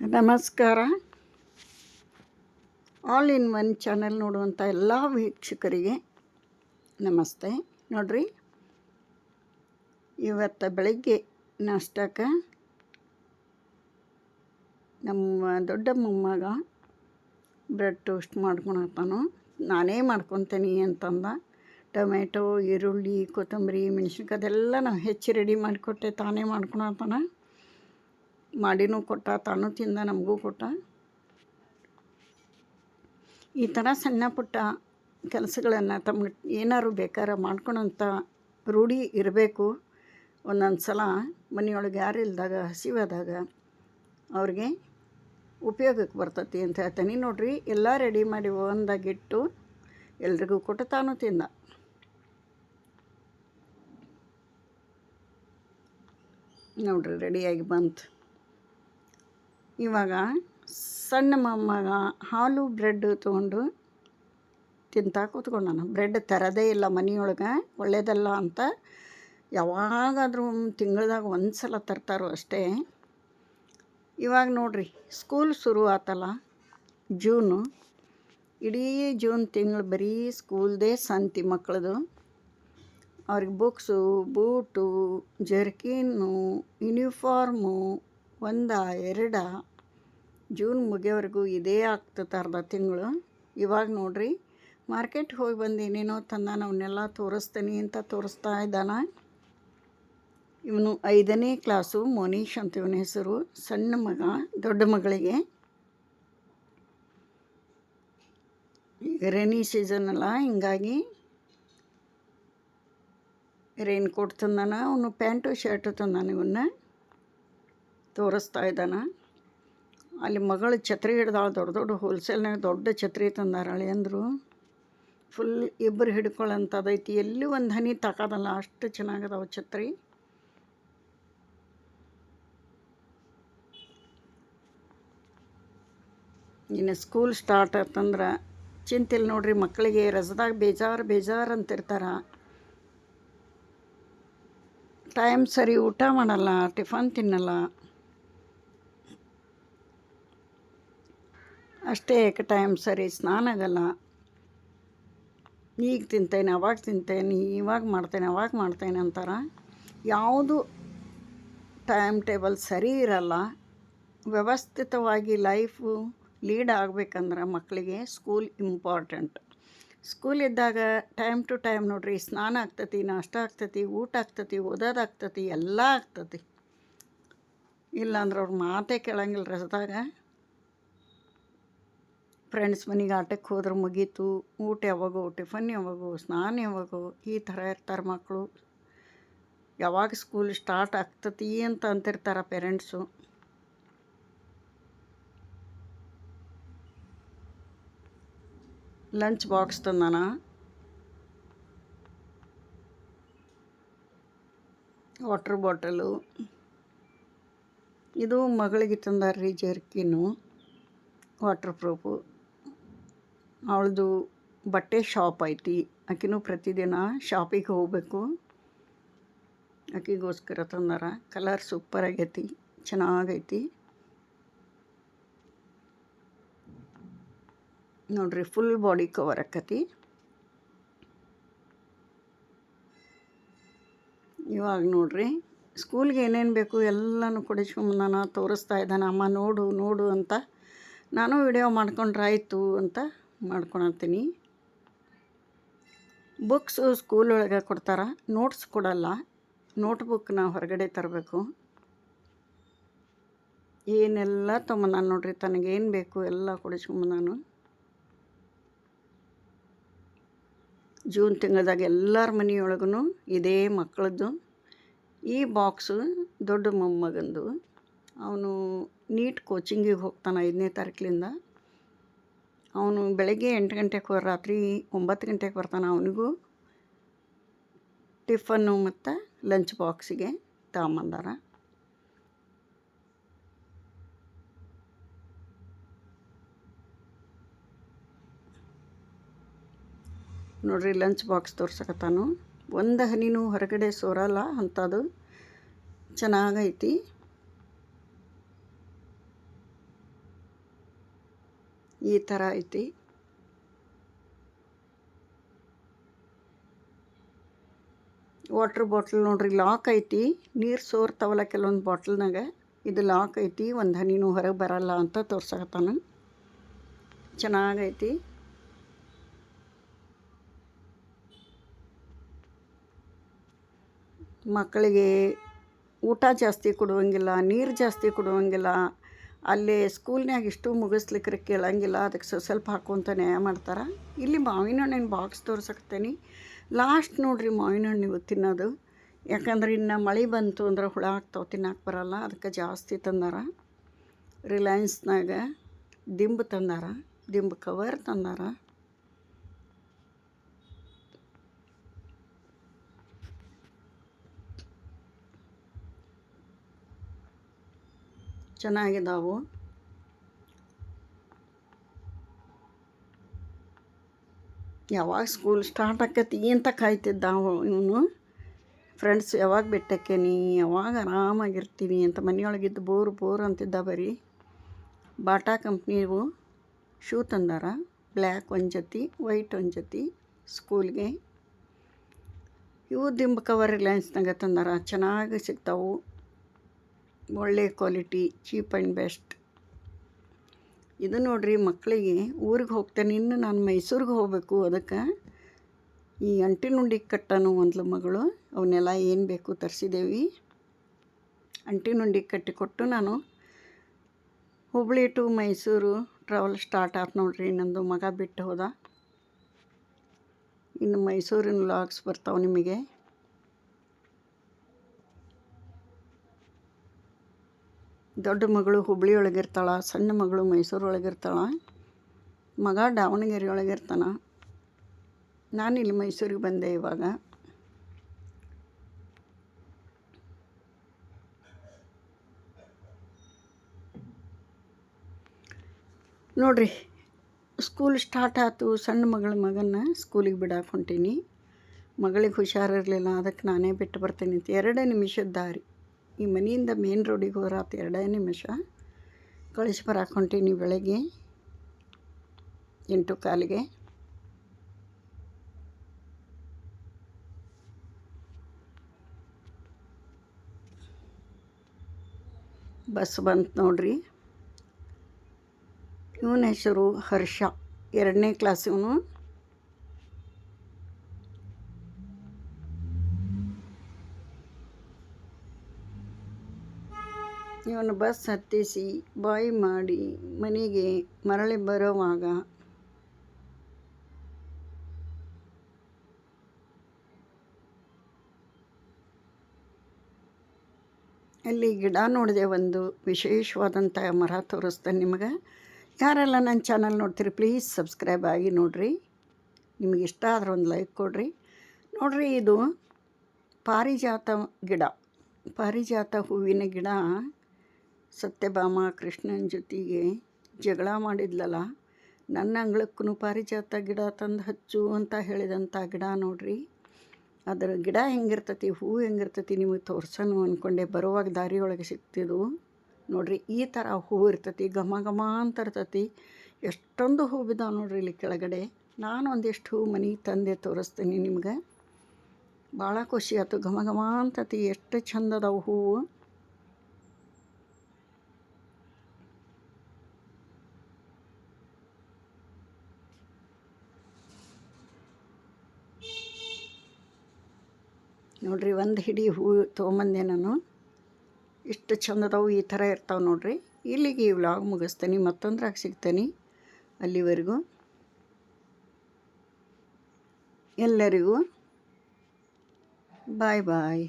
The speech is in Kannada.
ನಮಸ್ಕಾರ. ಆಲ್ ಇನ್ ಒನ್ ಚಾನೆಲ್ ನೋಡುವಂಥ ಎಲ್ಲ ವೀಕ್ಷಕರಿಗೆ ನಮಸ್ತೆ. ನೋಡ್ರಿ, ಇವತ್ತು ಬೆಳಗ್ಗೆ ನಾಷ್ಟಕ್ಕೆ ನಮ್ಮ ದೊಡ್ಡ ಮೊಮ್ಮಗ ಬ್ರೆಡ್ ಟೋಸ್ಟ್ ಮಾಡ್ಕೊಳತ್ತಾನು. ನಾನೇ ಮಾಡ್ಕೊತೀನಿ ಅಂತಂದ. ಟೊಮೆಟೊ ಈರುಳ್ಳಿ, ಕೊತ್ತಂಬರಿ, ಮೆಣಸಿನ್ಕಾಯಿ ಅದೆಲ್ಲ ನಾವು ಹೆಚ್ಚು ರೆಡಿ ಮಾಡಿಕೊಟ್ಟೆ ತಾನೇ ಮಾಡ್ಕೊಳತ್ತಾನ. ಮಾಡಿನೂ ಕೊಟ್ಟ, ತಾನು ತಿಂದ, ನಮಗೂ ಕೊಟ್ಟ. ಈ ಥರ ಸಣ್ಣ ಪುಟ್ಟ ಕೆಲಸಗಳನ್ನು ತಮ್ಮ ಏನಾದ್ರು ಬೇಕಾದ್ರೆ ಮಾಡ್ಕೊಳಂಥ ರೂಢಿ ಇರಬೇಕು. ಒಂದೊಂದು ಸಲ ಮನೆಯೊಳಗೆ ಯಾರು ಇಲ್ದಾಗ ಹಸಿವಾದಾಗ ಅವ್ರಿಗೆ ಉಪಯೋಗಕ್ಕೆ ಬರ್ತೈತಿ ಅಂತ ಹೇಳ್ತೀನಿ. ನೋಡ್ರಿ, ಎಲ್ಲ ರೆಡಿ ಮಾಡಿ ಒಂದಾಗಿಟ್ಟು ಎಲ್ರಿಗೂ ಕೊಟ್ಟು, ತಾನು ತಿಂದ. ನೋಡ್ರಿ ರೆಡಿಯಾಗಿ ಬಂತು. ಇವಾಗ ಸಣ್ಣ ಮೊಮ್ಮಗ ಹಾಲು ಬ್ರೆಡ್ ತೊಗೊಂಡು ತಿಂತಾ ಕೂತ್ಕೊಂಡಾನ ಬ್ರೆಡ್ ತರದೇ ಇಲ್ಲ ಮನೆಯೊಳಗೆ, ಒಳ್ಳೇದಲ್ಲ ಅಂತ ಯಾವಾಗಾದರೂ ತಿಂಗಳದಾಗ ಒಂದು ಸಲ ತರ್ತಾರೋ ಅಷ್ಟೇ. ಇವಾಗ ನೋಡ್ರಿ, ಸ್ಕೂಲ್ ಶುರು ಆತಲ್ಲ ಜೂನು ಇಡೀ ಜೂನ್ ತಿಂಗಳು ಬರೀ ಸ್ಕೂಲ್ದೇ ಸಂತಿ ಮಕ್ಕಳದು ಅವ್ರಿಗೆ ಬುಕ್ಸು ಬೂಟು, ಜರ್ಕಿನ್ನು ಯೂನಿಫಾರ್ಮು ಒಂದ, ಎರಡ, ಜೂನ್ ಮುಗಿಯೋವರೆಗೂ ಇದೇ ಆಗ್ತದೆ ಅರ್ಧ ತಿಂಗಳು. ಇವಾಗ ನೋಡ್ರಿ, ಮಾರ್ಕೆಟ್ ಹೋಗಿ ಬಂದು ಏನೇನೋ ತಂದಾನ ಅವನ್ನೆಲ್ಲ ತೋರಿಸ್ತೀನಿ ಅಂತ ತೋರಿಸ್ತಾ ಇದ್ದಾನ. ಇವನು ಐದನೇ ಕ್ಲಾಸು, ಮೋನೀಶ್ ಅಂತ ಇವನ ಹೆಸರು, ಸಣ್ಣ ಮಗ, ದೊಡ್ಡ ಮಗಳಿಗೆ. ಈಗ ರೇನಿ ಸೀಸನ್ ಅಲ್ಲ, ಹಿಂಗಾಗಿ ರೈನ್ ಕೋಟ್ ತಂದಾನ, ಅವನು ಪ್ಯಾಂಟು ಶರ್ಟು ತಂದಾನ ಇವನ್ನ. ತೋರಿಸ್ತಾ ಇದ್ದಾನೆ. ಅಲ್ಲಿ ಮಗಳು ಛತ್ರಿ ಹಿಡ್ದಾಳ, ದೊಡ್ಡ ದೊಡ್ಡ ಹೋಲ್ಸೇಲ್ನಾಗ ದೊಡ್ಡ ಛತ್ರಿ ತಂದಾರ ಅಂದರು. ಫುಲ್ ಇಬ್ಬರು ಹಿಡ್ಕೊಳ್ಳೋಂಥದ್ದೈತಿ ಎಲ್ಲಿ ಒಂದು ಹನಿ ತಾಕೋದಲ್ಲ, ಅಷ್ಟು ಚೆನ್ನಾಗದಾವ ಛತ್ರಿ. ಇನ್ನು ಸ್ಕೂಲ್ ಸ್ಟಾರ್ಟ್ ಆತಂದ್ರೆ ಚಿಂತಿಲ್ಲ ನೋಡ್ರಿ ಮಕ್ಕಳಿಗೆ ರಜದಾಗ ಬೇಜಾರು ಬೇಜಾರು ಅಂತಿರ್ತಾರೆ. ಟೈಮ್ ಸರಿ ಊಟ ಮಾಡಲ್ಲ, ಟಿಫನ್ ತಿನ್ನಲ್ಲ. ಅಷ್ಟೇ ಏಕ ಟೈಮ್ ಸರಿ, ಸ್ನಾನ ಆಗಲ್ಲ ಈಗ ತಿಂತೇನೆ, ಅವಾಗ ತಿಂತೇನೆ, ಇವಾಗ ಮಾಡ್ತೇನೆ, ಅವಾಗ ಮಾಡ್ತೇನೆ ಅಂತಾರೆ. ಯಾವುದು ಟೈಮ್ ಟೇಬಲ್ ಸರಿ ಇರಲ್ಲ. ವ್ಯವಸ್ಥಿತವಾಗಿ ಲೈಫು ಲೀಡ್ ಆಗಬೇಕಂದ್ರೆ ಮಕ್ಕಳಿಗೆ ಸ್ಕೂಲ್ ಇಂಪಾರ್ಟೆಂಟ್ ಸ್ಕೂಲ್ ಇದ್ದಾಗ ಟೈಮ್ ಟು ಟೈಮ್ ನೋಡ್ರಿ, ಸ್ನಾನ ಆಗ್ತತಿ, ನಾಷ್ಟ ಆಗ್ತತಿ, ಊಟ ಆಗ್ತತಿ ಓದೋದಾಗ್ತತಿ ಎಲ್ಲ ಆಗ್ತತಿ. ಇಲ್ಲಾಂದ್ರೆ ಅವ್ರ ಮಾತೇ ಕೇಳಂಗಿಲ್ಲ ರಸದಾಗ ಫ್ರೆಂಡ್ಸ್ ಮನೆಗೆ ಆಟಕ್ಕೆ ಹೋದ್ರೆ ಮುಗೀತು. ಊಟ ಯಾವಾಗೋ ಟಿಫನ್, ಯಾವಾಗೋ ಸ್ನಾನ, ಯಾವಾಗೋ ಈ ಥರ ಇರ್ತಾರೆ ಮಕ್ಕಳು ಯಾವಾಗ ಸ್ಕೂಲ್ ಸ್ಟಾರ್ಟ್ ಆಗ್ತತಿ ಅಂತ ಅಂತಿರ್ತಾರೆ ಪೇರೆಂಟ್ಸು ಲಂಚ್ ಬಾಕ್ಸ್ ತಂದಾನ? ವಾಟ್ರ್ ಬಾಟಲು ಇದು ಮಗಳಿಗೆ ತಂದಾರ್ರಿ ಜರ್ಕಿನು. ವಾಟ್ರ್ ಪ್ರೂಫು ಅವಳದು ಬಟ್ಟೆ ಶಾಪ್ ಐತಿ. ಆಕಿನೂ ಪ್ರತಿದಿನ ಶಾಪಿಗೆ ಹೋಗಬೇಕು. ಆಕಿಗೋಸ್ಕರ ತಂದಾರ. ಕಲರ್ ಸೂಪರ್ ಆಗೈತಿ. ಚೆನ್ನಾಗೈತಿ. ನೋಡ್ರಿ ಫುಲ್ ಬಾಡಿ ಕವರ್ ಆಕತಿ. ಇವಾಗ ನೋಡ್ರಿ ಸ್ಕೂಲ್ಗೆ ಏನೇನು ಬೇಕು ಎಲ್ಲನೂ ಕೊಡಿಸ್ಕೊಂಬಂದಾನ ತೋರಿಸ್ತಾ ಇದ್ದಾನೆ. ಅಮ್ಮ ನೋಡು ನೋಡು ಅಂತ. ನಾನು ವಿಡಿಯೋ ಮಾಡ್ಕೊಂಡ್ರೆ ಆಯಿತು ಅಂತ ಮಾಡ್ಕೊಳತ್ತೀನಿ. ಬುಕ್ಸು ಸ್ಕೂಲ್ ಒಳಗೆ ಕೊಡ್ತಾರೆ ನೋಟ್ಸ್ ಕೊಡಲ್ಲ ನೋಟ್ಬುಕ್ನ ಹೊರಗಡೆ ತರಬೇಕು. ಏನೆಲ್ಲ ತೊಗೊಂಬಂದಾನ ನೋಡ್ರಿ ತನಗೇನು ಬೇಕು ಎಲ್ಲ ಕೊಡಿಸ್ಕೊಂಬಂದಾನು ಜೂನ್ ತಿಂಗಳದಾಗ ಎಲ್ಲರ ಮನೆಯೊಳಗೂ ಇದೇ ಮಕ್ಕಳದ್ದು ಈ ಬಾಕ್ಸು ದೊಡ್ಡ ಮೊಮ್ಮಗಂದು. ಅವನು ನೀಟ್ ಕೋಚಿಂಗಿಗೆ ಹೋಗ್ತಾನೆ ಐದನೇ ತಾರೀಕಿನಿಂದ ಅವನು ಬೆಳಗ್ಗೆ ಎಂಟು ಗಂಟೆಗೆ ರಾತ್ರಿ ಒಂಬತ್ತು ಗಂಟೆಗೆ ಬರ್ತಾನೆ ಅವನಿಗೂ. ಟಿಫನ್ನು ಮತ್ತು ಲಂಚ್ ಬಾಕ್ಸಿಗೆ ತಗೊಂಬಂದಾರ. ನೋಡ್ರಿ, ಲಂಚ್ ಬಾಕ್ಸ್ ತೋರ್ಸಕತ್ತಾನು ಒಂದು ಹನಿನೂ ಹೊರಗಡೆ ಸೋರಲ್ಲ, ಅಂಥದ್ದು ಚೆನ್ನಾಗೈತಿ. ಈ ಥರ ಐತಿ. ವಾಟ್ರ್ ಬಾಟ್ಲ್ ನೋಡ್ರಿ ಲಾಕ್ ಐತಿ. ನೀರು ಸೋರ್ತಾವಲ್ಲ ಕೆಲವೊಂದು ಬಾಟ್ಲ್ನಾಗ ಇದು ಲಾಕ್ ಐತಿ, ಒಂದು ಹನಿನೂ ಹೊರಗೆ ಬರಲ್ಲ ಅಂತ ತೋರ್ಸಕತ್ತಾನ. ಚೆನ್ನಾಗೈತಿ. ಮಕ್ಕಳಿಗೆ ಊಟ ಜಾಸ್ತಿ ಕೊಡುವಂಗಿಲ್ಲ, ನೀರು ಜಾಸ್ತಿ ಕೊಡುವಂಗಿಲ್ಲ. ಅಲ್ಲಿ ಸ್ಕೂಲ್ನಾಗ ಇಷ್ಟು ಮುಗಿಸ್ಲಿಕ್ಕೆ ಕೇಳಂಗಿಲ್ಲ, ಅದಕ್ಕೆ ಸ್ವಲ್ಪ ಸ್ವಲ್ಪ ಹಾಕೊಂತ ನ್ಯಾಯ ಮಾಡ್ತಾರೆ. ಇಲ್ಲಿ ಮಾವಿನ ಹಣ್ಣಿನ ಬಾಕ್ಸ್ ತೋರ್ಸಕತ್ತೇನಿ. ಲಾಸ್ಟ್ ನೋಡಿರಿ ಮಾವಿನ ಹಣ್ಣು ನೀವು ತಿನ್ನೋದು. ಯಾಕಂದ್ರೆ ಇನ್ನು ಮಳೆ ಬಂತು ಅಂದ್ರೆ ಹುಳ ಆಗ್ತಾವೆ ತಿನ್ನಕ್ಕೆ ಬರಲ್ಲ, ಅದಕ್ಕೆ ಜಾಸ್ತಿ ತಂದಾರ. ರಿಲಯನ್ಸ್ನಾಗ ದಿಂಬು ತಂದಾರ, ದಿಂಬು ಕವರ್ ತಂದಾರ. ಚೆನ್ನಾಗಿದ್ದಾವು ಯಾವಾಗ ಸ್ಕೂಲ್ ಸ್ಟಾರ್ಟ್ ಆಕೈತಿ ಅಂತ ಕಾಯ್ತಿದ್ದ ಇವನು. ಫ್ರೆಂಡ್ಸ್ ಯಾವಾಗ ಬಿಟ್ಟಕ್ಕೇನಿ ಯಾವಾಗ ಆರಾಮಾಗಿರ್ತೀನಿ ಅಂತ ಮನೆಯೊಳಗಿದ್ದು ಬೋರು ಬೋರ್ ಅಂತಿದ್ದ ಬರೀ. ಬಾಟಾ ಕಂಪ್ನಿವು ಶೂ ತಂದಾರ. ಬ್ಲ್ಯಾಕ್ ಒಂದು ಜೊತೆ ವೈಟ್ ಒಂದು ಜೊತೆ ಸ್ಕೂಲ್ಗೆ ಇವು ದಿಂಬ ಕವರ್ ರಿಲಯನ್ಸ್ನಾಗ ತಂದಾರ. ಚೆನ್ನಾಗಿ ಸಿಗ್ತಾವು. ಒಳ್ಳೆ ಕ್ವಾಲಿಟಿ, ಚೀಪ್ ಆ್ಯಂಡ್ ಬೆಸ್ಟ್. ಇದು ನೋಡ್ರಿ ಮಕ್ಕಳಿಗೆ ಊರಿಗೆ ಹೋಗ್ತೇನೆ, ಇನ್ನು ನಾನು ಮೈಸೂರಿಗೆ ಹೋಗಬೇಕು. ಅದಕ್ಕೆ ಈ ಅಂಟಿನುಂಡಿ ಕಟ್ಟನು ಒಂದು ಮಗಳು ಅವನ್ನೆಲ್ಲ ಏನು ಬೇಕು ತರಿಸಿದ್ದೇವೆ ಅಂಟಿನುಂಡಿ ಕಟ್ಟಿಕೊಟ್ಟು ನಾನು Hubli to Mysuru travel start ಆಯ್ತು ನೋಡ್ರಿ. ನಂದು ಮಗ ಬಿಟ್ಟು ಹೋದ. ಇನ್ನು ಮೈಸೂರಿನ ಲಾಗ್ಸ್ ಬರ್ತಾವೆ ನಿಮಗೆ. ದೊಡ್ಡ ಮಗಳು ಹುಬ್ಳಿ ಒಳಗಿರ್ತಾಳೆ ಸಣ್ಣ ಮಗಳು ಮೈಸೂರು ಒಳಗಿರ್ತಾಳೆ ಮಗ ದಾವಣಗೆರೆ ಇರ್ತಾನ ನಾನು ಇಲ್ಲಿ ಮೈಸೂರಿಗೆ ಬಂದೆ ಇವಾಗ. ನೋಡ್ರಿ ಸ್ಕೂಲ್ ಸ್ಟಾರ್ಟ್ ಆಯಿತು, ಸಣ್ಣ ಮಗಳ ಮಗನ ಸ್ಕೂಲಿಗೆ ಬಿಡಾಕೆ ಹೊಂಟೀನಿ. ಮಗಳಿಗೆ ಹುಷಾರಿರಲಿಲ್ಲ ಅದಕ್ಕೆ ನಾನೇ ಬಿಟ್ಟು ಬರ್ತೀನಿ ಅಂತ. ಎರಡೇ ನಿಮಿಷದ ದಾರಿ. ಈ ಮನೆಯಿಂದ ಮೇನ್ ರೋಡಿಗೆ ಹೋರಾತು ಎರಡೇ ನಿಮಿಷ. ಕಳಿಸಿ ಬರಕ್ಕೆ ಹೊಂಟೀನಿ ಬೆಳಗ್ಗೆ ಎಂಟು ಕಾಲಿಗೆ. ಬಸ್ ಬಂತು ನೋಡ್ರಿ. ಇವನ ಹೆಸರು ಹರ್ಷ. ಎರಡನೇ ಕ್ಲಾಸ್ ಇವನು. ಇವನು ಬಸ್ ಹತ್ತಿಸಿ ಬಾಯಿ ಮಾಡಿ ಮನೆಗೆ ಮರಳಿ ಬರುವಾಗ ಅಲ್ಲಿ ಗಿಡ ನೋಡಿದೆ ಒಂದು ವಿಶೇಷವಾದಂಥ ಮರ ತೋರಿಸ್ತೇನೆ ನಿಮಗೆ. ಯಾರೆಲ್ಲ ನನ್ನ ಚಾನಲ್ ನೋಡ್ತೀರಿ, ಪ್ಲೀಸ್ ಸಬ್ಸ್ಕ್ರೈಬ್ ಆಗಿ ನೋಡಿರಿ. ನಿಮಗೆ ಇಷ್ಟ ಆದ್ರೆ ಒಂದು ಲೈಕ್ ಕೊಡಿರಿ. ನೋಡಿರಿ, ಇದು ಪಾರಿಜಾತ ಗಿಡ. ಪಾರಿಜಾತ ಹೂವಿನ ಗಿಡ ಸತ್ಯಭಾಮ ಕೃಷ್ಣನ ಜೊತೆಗೆ ಜಗಳ ಮಾಡಿದ್ಲಲ್ಲ? ನನ್ನ ಅಂಗಳಕ್ಕೂ ಪಾರಿಜಾತ ಗಿಡ ತಂದು ಹಚ್ಚು ಅಂತ ಹೇಳಿದಂಥ ಗಿಡ ನೋಡ್ರಿ. ಅದರ ಗಿಡ ಹೆಂಗಿರ್ತತಿ, ಹೂ ಹೆಂಗಿರ್ತತಿ ನಿಮಗೆ ತೋರ್ಸನು ಅಂದ್ಕೊಂಡೆ ಬರುವಾಗ ದಾರಿಯೊಳಗೆ ಸಿಗ್ತಿದ್ವು ನೋಡ್ರಿ, ಈ ಥರ ಹೂ ಇರ್ತತಿ, ಘಮ ಘಮ ಅಂತ ಇರ್ತತಿ. ಎಷ್ಟೊಂದು ಹೂ ಬಿದ್ದಾವೆ ನೋಡ್ರಿ ಇಲ್ಲಿ ಕೆಳಗಡೆ. ನಾನು ಒಂದಿಷ್ಟು ಹೂ ಮನೆಗೆ ತಂದೆ ತೋರಿಸ್ತೀನಿ ನಿಮ್ಗೆ. ಭಾಳ ಖುಷಿ ಆಯ್ತು. ಘಮ ಘಮ ಅಂತತಿ. ಎಷ್ಟು ಚಂದ ಹೂವು. ನೋಡ್ರಿ, ಒಂದು ಹಿಡಿ ಹೂ ತೊಗೊಂಬಂದೆ ನಾನು. ಇಷ್ಟು ಚಂದದವು ಈ ಥರ ಇರ್ತಾವೆ ನೋಡ್ರಿ. ಇಲ್ಲಿಗೆ ಈ ವ್ಲಾಗ್ ಮುಗಿಸ್ತೀನಿ, ಮತ್ತೊಂದ್ರಾಗ ಸಿಗ್ತೀನಿ ಅಲ್ಲಿವರೆಗೂ. ಎಲ್ಲರಿಗೂ ಬಾಯ್ ಬಾಯ್.